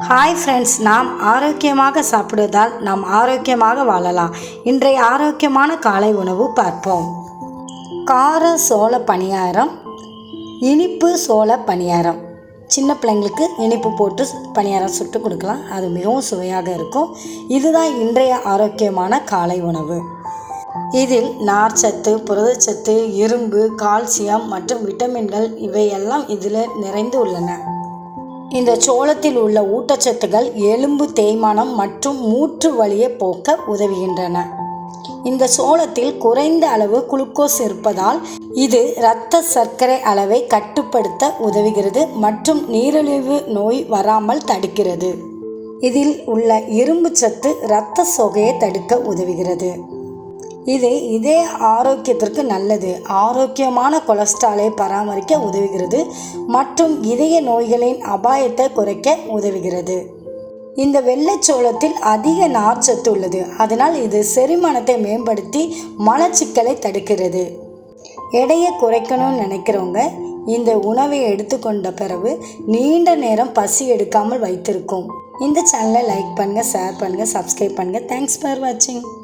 Hi friends நாம் ஆரோக்கியமாக சாப்பிடுவதால் நாம் ஆரோக்கியமாக வாழலாம். இன்றைய ஆரோக்கியமான காலை உணவு பார்ப்போம். கார சோள பணியாரம் இனிப்பு சோள பணியாரம். சின்ன பிள்ளைங்களுக்கு இனிப்பு போட்டு பணியாரம் சுட்டு கொடுக்கலாம். அது மிகவும் சுவையாக இருக்கும். இதுதான் இன்றைய ஆரோக்கியமான காலை உணவு. இதில் நார்ச்சத்து புரதச்சத்து இரும்பு கால்சியம் மற்றும் விட்டமின்கள் இவையெல்லாம் இதில் நிறைந்து உள்ளன. இந்த சோளத்தில் உள்ள ஊட்டச்சத்துக்கள் எலும்பு தேய்மானம் மற்றும் மூற்று வழியை போக்க உதவுகின்றன. இந்த சோளத்தில் குறைந்த அளவு குளுக்கோஸ் இருப்பதால் இது இரத்த சர்க்கரை அளவை கட்டுப்படுத்த உதவுகிறது மற்றும் நீரிழிவு நோய் வராமல் தடுக்கிறது. இதில் உள்ள இரும்பு சத்து இரத்த சோகையை தடுக்க உதவுகிறது. இது இதே ஆரோக்கியத்திற்கு நல்லது. ஆரோக்கியமான கொலஸ்ட்ராலை பராமரிக்க உதவுகிறது மற்றும் இதய நோய்களின் அபாயத்தை குறைக்க உதவுகிறது. இந்த வெள்ளைச்சோளத்தில் அதிக நார்ச்சத்து உள்ளது. அதனால் இது செரிமானத்தை மேம்படுத்தி மலச்சிக்கலை தடுக்கிறது. எடையை குறைக்கணும்னு நினைக்கிறவங்க இந்த உணவை எடுத்துக்கொண்ட பிறகு நீண்ட நேரம் பசி எடுக்காமல் வைத்திருக்கும். இந்த சேனலை லைக் பண்ணுங்கள் ஷேர் பண்ணுங்கள் சப்ஸ்கிரைப் பண்ணுங்கள் தேங்க்ஸ் ஃபார் வாட்சிங்